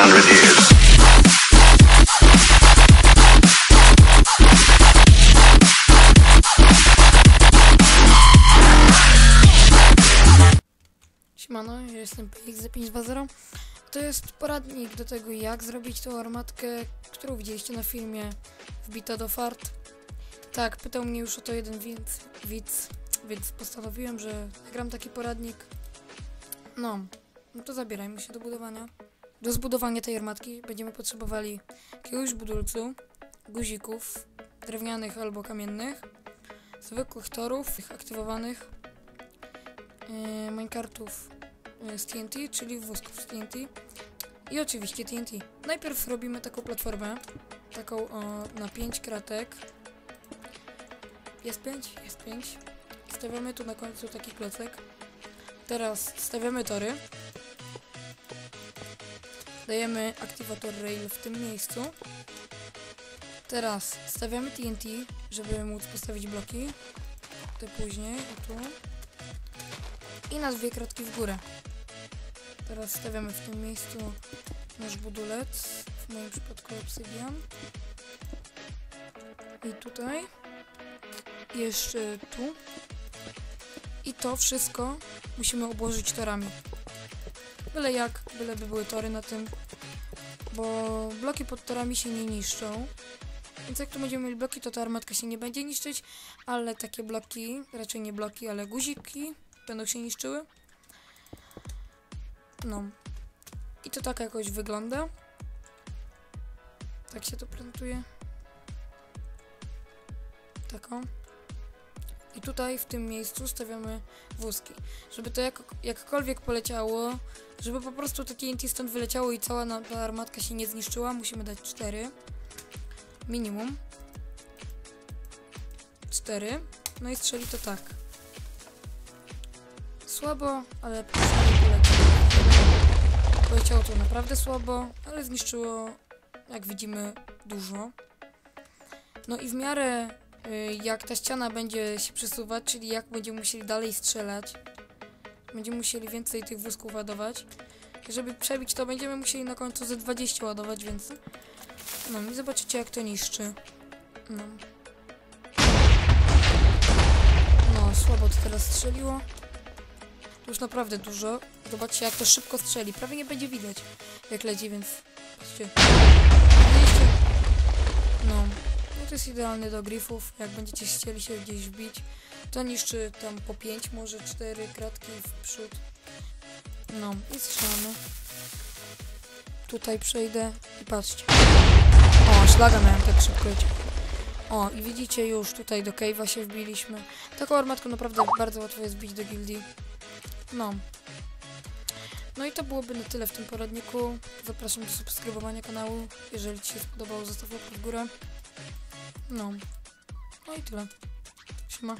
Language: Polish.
hundred years. Siemano, ja jestem PXZ520. To jest poradnik do tego, jak zrobić tą armatkę, którą widzieliście na filmie wbita do fart. Tak, pytał mnie już o to jeden widz, widz więc postanowiłem, że nagram taki poradnik. No, no to zabierajmy się do budowania. Do zbudowania tej armatki będziemy potrzebowali jakiegoś budulcu, guzików, drewnianych albo kamiennych, zwykłych torów aktywowanych, yy, minecartów yy, z TNT, czyli wózków z TNT i oczywiście TNT. Najpierw robimy taką platformę, taką o, na 5 kratek. Jest 5? Jest 5. Stawiamy tu na końcu taki klocek. Teraz stawiamy tory. Dajemy aktywator rail w tym miejscu. Teraz stawiamy TNT, żeby móc postawić bloki. To później, o tu. I na dwie kratki w górę. Teraz stawiamy w tym miejscu nasz budulec, w moim przypadku obsydian. I tutaj. I jeszcze tu. I to wszystko musimy obłożyć torami. Byle jak, byle by były tory na tym, bo bloki pod torami się nie niszczą. Więc jak tu będziemy mieli bloki, to ta armatka się nie będzie niszczyć, ale takie bloki, raczej nie bloki, ale guziki będą się niszczyły. No. I to tak jakoś wygląda. Tak się to prezentuje. Taką. I tutaj w tym miejscu stawiamy wózki. Żeby to jak, jakkolwiek poleciało, żeby po prostu to TNT stąd wyleciało i cała na, ta armatka się nie zniszczyła, musimy dać 4. Minimum. 4. No i strzeli to tak. Słabo, ale poleciało. To naprawdę słabo, ale zniszczyło, jak widzimy, dużo. No i w miarę jak ta ściana będzie się przesuwać, czyli jak będziemy musieli dalej strzelać, będziemy musieli więcej tych wózków ładować. Żeby przebić to będziemy musieli na końcu ze 20 ładować, więc no i zobaczycie jak to niszczy. No. No, słabo to teraz strzeliło. Już naprawdę dużo. Zobaczcie jak to szybko strzeli. Prawie nie będzie widać jak leci, więc patrzcie. No. To jest idealny do grifów. Jak będziecie chcieli się gdzieś wbić, to niszczy tam po 5, może 4 kratki w przód. No i strzelamy. Tutaj przejdę i patrzcie. O, szlaga miałem tak szybko lecieć. O, i widzicie już tutaj do cave'a się wbiliśmy. Taką armatką naprawdę bardzo łatwo jest wbić do gildii. No. No i to byłoby na tyle w tym poradniku. Zapraszam do subskrybowania kanału. Jeżeli Ci się spodobało, zostaw łapkę w górę. No. No i tyle. Siema.